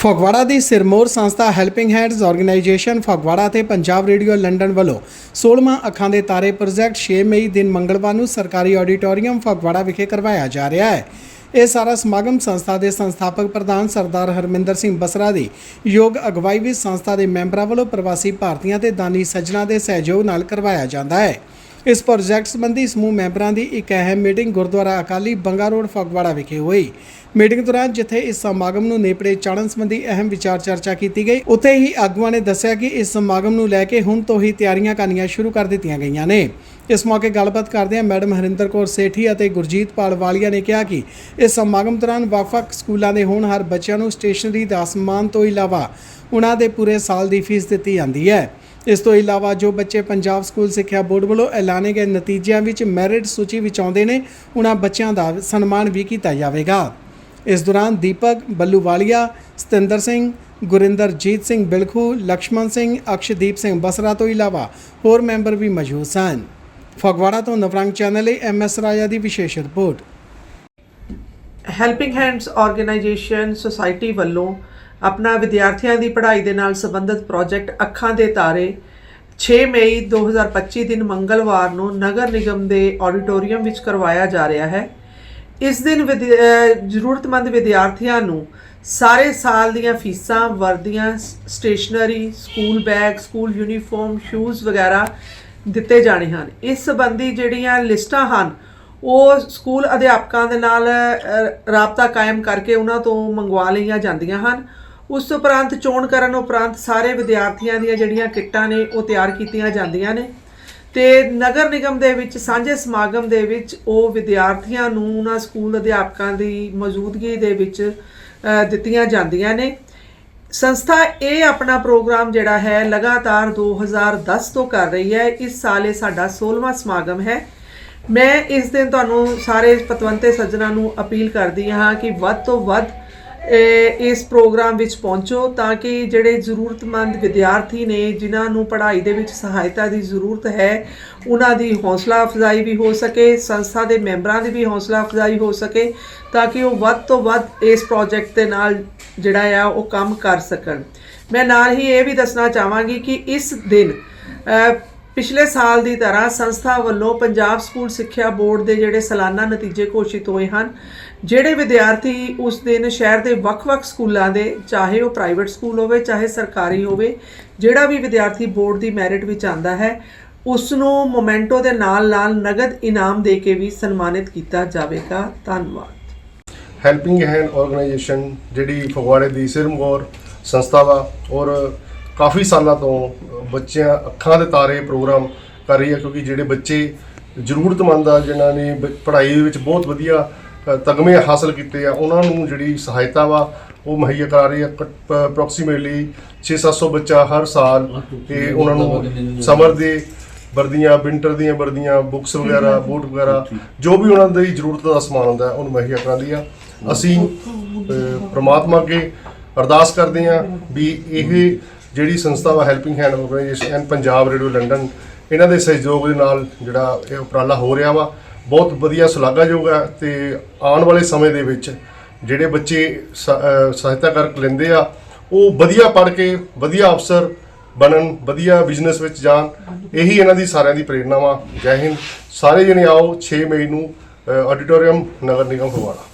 ਫਗਵਾੜਾ ਦੀ ਸਿਰਮੌਰ ਸੰਸਥਾ helping hands organisation Phagwara ਤੇ Punjab radio London ਵੱਲੋਂ 16ਵਾਂ ਅੱਖਾਂ ਦੇ ਤਾਰੇ ਪ੍ਰੋਜੈਕਟ 6 ਮਈ ਦਿਨ ਮੰਗਲਵਾਰ ਨੂੰ ਸਰਕਾਰੀ ਆਡੀਟੋਰੀਅਮ ਫਗਵਾੜਾ ਵਿਖੇ ਕਰਵਾਇਆ ਜਾ ਰਿਹਾ ਹੈ। ਇਹ ਸਾਰਾ ਸਮਾਗਮ ਸੰਸਥਾ ਦੇ ਸੰਸਥਾਪਕ ਪ੍ਰਧਾਨ ਸਰਦਾਰ ਹਰਮਿੰਦਰ ਸਿੰਘ ਬਸਰਾ ਦੀ ਯੋਗ ਅਗਵਾਈ ਵਿੱਚ ਸੰਸਥਾ ਦੇ ਮੈਂਬਰਾਂ ਵੱਲੋਂ ਪ੍ਰਵਾਸੀ ਭਾਰਤੀਆਂ ਤੇ ਦਾਨੀ ਸੱਜਣਾ ਦੇ ਸਹਿਯੋਗ ਨਾਲ ਕਰਵਾਇਆ ਜਾਂਦਾ ਹੈ। ਇਸ ਪ੍ਰੋਜੈਕਟ ਸੰਬੰਧੀ ਸਮੂਹ ਮੈਂਬਰਾਂ ਦੀ ਇੱਕ ਅਹਿਮ ਮੀਟਿੰਗ ਗੁਰਦੁਆਰਾ ਅਕਾਲੀ ਬੰਗਾ ਰੋਡ ਫਗਵਾੜਾ ਵਿਖੇ ਹੋਈ। ਮੀਟਿੰਗ ਦੌਰਾਨ ਜਿੱਥੇ ਇਸ ਸਮਾਗਮ ਨੂੰ ਨੇਪੜੇ ਚਾੜਨ ਸੰਬੰਧੀ ਅਹਿਮ ਵਿਚਾਰ ਚਰਚਾ ਕੀਤੀ ਗਈ, ਉੱਥੇ ਹੀ ਆਗੂਆਂ ਨੇ ਦੱਸਿਆ ਕਿ ਇਸ ਸਮਾਗਮ ਨੂੰ ਲੈ ਕੇ ਹੁਣ ਤੋਂ ਹੀ ਤਿਆਰੀਆਂ ਕਰਨੀਆਂ ਸ਼ੁਰੂ ਕਰ ਦਿੱਤੀਆਂ ਗਈਆਂ ਨੇ। ਇਸ ਮੌਕੇ ਗੱਲਬਾਤ ਕਰਦਿਆਂ ਮੈਡਮ ਹਰਿੰਦਰ ਕੌਰ ਸੇਠੀ ਅਤੇ ਗੁਰਜੀਤ ਪਾਲ ਵਾਲੀਆ ਨੇ ਕਿਹਾ ਕਿ ਇਸ ਸਮਾਗਮ ਦੌਰਾਨ ਵੱਖ-ਵੱਖ ਸਕੂਲਾਂ ਦੇ ਹੋਣਹਾਰ ਬੱਚਿਆਂ ਨੂੰ ਸਟੇਸ਼ਨਰੀ ਦਾ ਸਮਾਨ ਤੋਂ ਇਲਾਵਾ ਉਹਨਾਂ ਦੇ ਪੂਰੇ ਸਾਲ ਦੀ ਫੀਸ ਦਿੱਤੀ ਜਾਂਦੀ ਹੈ। ਇਸ ਤੋਂ ਇਲਾਵਾ ਜੋ ਬੱਚੇ ਪੰਜਾਬ ਸਕੂਲ ਸਿੱਖਿਆ ਬੋਰਡ ਵੱਲੋਂ ਐਲਾਨੇ ਗਏ ਨਤੀਜਿਆਂ ਵਿੱਚ ਮੈਰਿਟ ਸੂਚੀ ਵਿੱਚ ਆਉਂਦੇ ਨੇ ਉਹਨਾਂ ਬੱਚਿਆਂ ਦਾ ਸਨਮਾਨ ਵੀ ਕੀਤਾ ਜਾਵੇਗਾ। ਇਸ ਦੌਰਾਨ ਦੀਪਕ ਬੱਲੂਵਾਲੀਆ, ਸਤਿੰਦਰ ਸਿੰਘ, ਗੁਰਿੰਦਰਜੀਤ ਸਿੰਘ ਬਿਲਖੂ, ਲਕਸ਼ਮਣ ਸਿੰਘ, ਅਕਸ਼ਦੀਪ ਸਿੰਘ ਬਸਰਾ ਤੋਂ ਇਲਾਵਾ ਹੋਰ ਮੈਂਬਰ ਵੀ ਮੌਜੂਦ ਸਨ। ਫਗਵਾੜਾ ਤੋਂ ਨਵਰੰਗ ਚੈਨਲ ਲਈ ਐਮ ਐਸ ਰਾਜਾ ਦੀ ਵਿਸ਼ੇਸ਼ report. Helping hands organisation society ਵੱਲੋਂ ਆਪਣਾ ਵਿਦਿਆਰਥੀਆਂ ਦੀ ਪੜ੍ਹਾਈ ਦੇ ਨਾਲ ਸੰਬੰਧਿਤ ਪ੍ਰੋਜੈਕਟ ਅੱਖਾਂ ਦੇ ਤਾਰੇ 6 ਮਈ 2025 ਦਿਨ ਮੰਗਲਵਾਰ ਨੂੰ ਨਗਰ ਨਿਗਮ ਦੇ ਆਡੀਟੋਰੀਅਮ ਵਿੱਚ ਕਰਵਾਇਆ ਜਾ ਰਿਹਾ ਹੈ। ਇਸ ਦਿਨ ਵਿਦਿ- ਜ਼ਰੂਰਤਮੰਦ ਵਿਦਿਆਰਥੀਆਂ ਨੂੰ ਸਾਰੇ ਸਾਲ ਦੀਆਂ ਫੀਸਾਂ, ਵਰਦੀਆਂ, stationery, school bag, school uniform shoes ਵਗੈਰਾ ਦਿੱਤੇ ਜਾਣੇ ਹਨ। ਇਸ ਸੰਬੰਧੀ ਜਿਹੜੀਆਂ ਲਿਸਟਾਂ ਹਨ ਉਹ ਸਕੂਲ ਅਧਿਆਪਕਾਂ ਦੇ ਨਾਲ ਰਾਬਤਾ ਕਾਇਮ ਕਰਕੇ ਉਹਨਾਂ ਤੋਂ ਮੰਗਵਾ ਲਈਆਂ ਜਾਂਦੀਆਂ ਹਨ। ਉਸ ਉਪਰੰਤ ਚੋਣ ਕਰਨ ਉਪਰੰਤ ਸਾਰੇ ਵਿਦਿਆਰਥੀਆਂ ਦੀਆਂ ਜਿਹੜੀਆਂ ਕਿੱਟਾਂ ਨੇ, ਉਹ ਤਿਆਰ ਕੀਤੀਆਂ ਜਾਂਦੀਆਂ ਨੇ। ਤੇ ਨਗਰ ਨਿਗਮ ਦੇ ਵਿੱਚ, ਸਾਂਝੇ ਸਮਾਗਮ ਦੇ ਵਿੱਚ ਉਹ ਵਿਦਿਆਰਥੀਆਂ ਨੂੰ ਉਹਨਾਂ ਸਕੂਲ ਅਧਿਆਪਕਾਂ ਦੀ ਮੌਜੂਦਗੀ ਦੇ ਵਿੱਚ ਦਿੱਤੀਆਂ ਜਾਂਦੀਆਂ ਨੇ। ਸੰਸਥਾ ਇਹ ਆਪਣਾ ਪ੍ਰੋਗਰਾਮ ਜਿਹੜਾ ਹੈ, ਲਗਾਤਾਰ 2010 ਤੋਂ ਕਰ ਰਹੀ ਹੈ। ਇਸ ਸਾਲ ਇਹ ਸਾਡਾ 16ਵਾਂ ਸਮਾਗਮ ਹੈ। ਮੈਂ ਇਸ ਦਿਨ ਤੁਹਾਨੂੰ ਸਾਰੇ ਪਤਵੰਤੇ ਸੱਜਣਾ ਨੂੰ ਅਪੀਲ ਕਰਦੀ ਹਾਂ ਕਿ ਵੱਧ ਤੋਂ ਵੱਧ ਇਸ ਪ੍ਰੋਗਰਾਮ ਵਿੱਚ ਪਹੁੰਚੋ ਤਾਂ ਕਿ ਜਿਹੜੇ ਜ਼ਰੂਰਤਮੰਦ ਵਿਦਿਆਰਥੀ ਨੇ ਜਿਨ੍ਹਾਂ ਨੂੰ ਪੜ੍ਹਾਈ ਦੇ ਵਿੱਚ ਸਹਾਇਤਾ ਦੀ ਜ਼ਰੂਰਤ ਹੈ, ਉਹਨਾਂ ਦੀ ਹੌਸਲਾ ਅਫਜ਼ਾਈ ਵੀ ਹੋ ਸਕੇ, ਸੰਸਥਾ ਦੇ ਮੈਂਬਰਾਂ ਦੀ ਵੀ ਹੌਸਲਾ ਅਫਜ਼ਾਈ ਹੋ ਸਕੇ ਤਾਂ ਕਿ ਉਹ ਵੱਧ ਤੋਂ ਵੱਧ ਇਸ ਪ੍ਰੋਜੈਕਟ ਦੇ ਨਾਲ ਜਿਹੜਾ ਆ ਉਹ ਕੰਮ ਕਰ ਸਕਣ। ਮੈਂ ਨਾਲ ਹੀ ਇਹ ਵੀ ਦੱਸਣਾ ਚਾਹਾਂਗੀ ਕਿ ਇਸ ਦਿਨ ਪਿਛਲੇ ਸਾਲ ਦੀ ਤਰ੍ਹਾਂ ਸੰਸਥਾ ਵੱਲੋਂ ਪੰਜਾਬ ਸਕੂਲ ਸਿੱਖਿਆ ਬੋਰਡ ਦੇ ਜਿਹੜੇ ਸਾਲਾਨਾ ਨਤੀਜੇ ਘੋਸ਼ਿਤ ਹੋਏ ਹਨ, ਜਿਹੜੇ ਵਿਦਿਆਰਥੀ ਉਸ ਦਿਨ ਸ਼ਹਿਰ ਦੇ ਵੱਖ-ਵੱਖ ਸਕੂਲਾਂ ਦੇ, ਚਾਹੇ ਉਹ ਪ੍ਰਾਈਵੇਟ ਸਕੂਲ ਹੋਵੇ, ਚਾਹੇ ਸਰਕਾਰੀ ਹੋਵੇ, ਜਿਹੜਾ ਵੀ ਵਿਦਿਆਰਥੀ ਬੋਰਡ ਦੀ ਮੈਰਿਟ ਵਿੱਚ ਆਂਦਾ ਹੈ ਉਸ ਨੂੰ ਮੋਮੈਂਟੋ ਦੇ ਨਾਲ-ਨਾਲ ਨਗਦ ਇਨਾਮ ਦੇ ਕੇ ਵੀ ਸਨਮਾਨਿਤ ਕੀਤਾ ਜਾਵੇਗਾ। ਧੰਨਵਾਦ। ਹੈਲਪਿੰਗ ਹੈਂਡ ਆਰਗੇਨਾਈਜੇਸ਼ਨ, ਜਿਹੜੀ ਫਗਵਾੜੇ ਦੀ ਸਿਰਮੌਰ ਸੰਸਥਾ ਵਾ, ਔਰ ਕਾਫੀ ਸਾਲਾਂ ਤੋਂ ਬੱਚਿਆਂ ਅੱਖਾਂ ਦੇ ਤਾਰੇ ਪ੍ਰੋਗਰਾਮ ਕਰ ਰਹੀ ਹੈ ਕਿਉਂਕਿ ਜਿਹੜੇ ਬੱਚੇ ਜ਼ਰੂਰਤਮੰਦ ਆ ਜਿਨ੍ਹਾਂ ਨੇ ਪੜ੍ਹਾਈ ਦੇ ਵਿੱਚ ਬਹੁਤ ਵਧੀਆ ਤਗਮੇ ਹਾਸਲ ਕੀਤੇ ਆ ਉਹਨਾਂ ਨੂੰ ਜਿਹੜੀ ਸਹਾਇਤਾ ਵਾ ਉਹ ਮੁਹੱਈਆ ਕਰਾ ਰਹੀ ਹੈ। ਅਪਰੋਕਸੀਮੇਟਲੀ 6-700 ਬੱਚਾ ਹਰ ਸਾਲ ਤੇ ਉਹਨਾਂ ਨੂੰ ਸਮਰ ਦੇ ਵਰਦੀਆਂ ਵਿੰਟਰ ਦੀਆਂ ਵਰਦੀਆਂ ਬੁੱਕਸ ਵਗੈਰਾ ਬੂਟ ਵਗੈਰਾ ਜੋ ਵੀ ਉਹਨਾਂ ਦੀ ਜ਼ਰੂਰਤ ਦਾ ਸਮਾਨ ਹੁੰਦਾ ਉਹਨੂੰ ਮੁਹੱਈਆ ਕਰਾਉਂਦੀ ਆ। ਅਸੀਂ ਪ੍ਰਮਾਤਮਾ ਅੱਗੇ ਅਰਦਾਸ ਕਰਦੇ ਹਾਂ ਵੀ ਇਹ ਜਿਹੜੀ ਸੰਸਥਾ ਵਾ helping hand organisation and Punjab radio London ਇਹਨਾਂ ਦੇ ਸਹਿਯੋਗ ਦੇ ਨਾਲ ਜਿਹੜਾ ਇਹ ਉਪਰਾਲਾ ਹੋ ਰਿਹਾ ਵਾ, ਬਹੁਤ ਵਧੀਆ ਸ਼ਲਾਘਾਯੋਗ ਹੈ ਤੇ ਆਉਣ ਵਾਲੇ ਸਮੇਂ ਦੇ ਵਿੱਚ ਜਿਹੜੇ ਬੱਚੇ ਸ- ਸਹਾਇਤਾ ਕਰ ਲੈਂਦੇ ਆ, ਉਹ ਵਧੀਆ ਪੜ੍ਹ ਕੇ, ਵਧੀਆ ਅਫਸਰ ਬਣਨ, ਵਧੀਆ ਬਿਜ਼ਨਸ ਵਿੱਚ ਜਾਣ, ਇਹੀ ਇਹਨਾਂ ਦੀ ਸਾਰਿਆਂ ਦੀ ਪ੍ਰੇਰਨਾ ਵਾ। ਜੈ ਹਿੰਦ। ਸਾਰੇ ਜਣੇ ਆਓ 6 ਮਈ ਨੂੰ ਆਡੀਟੋਰੀਅਮ ਨਗਰ ਨਿਗਮ ਫਗਵਾੜਾ।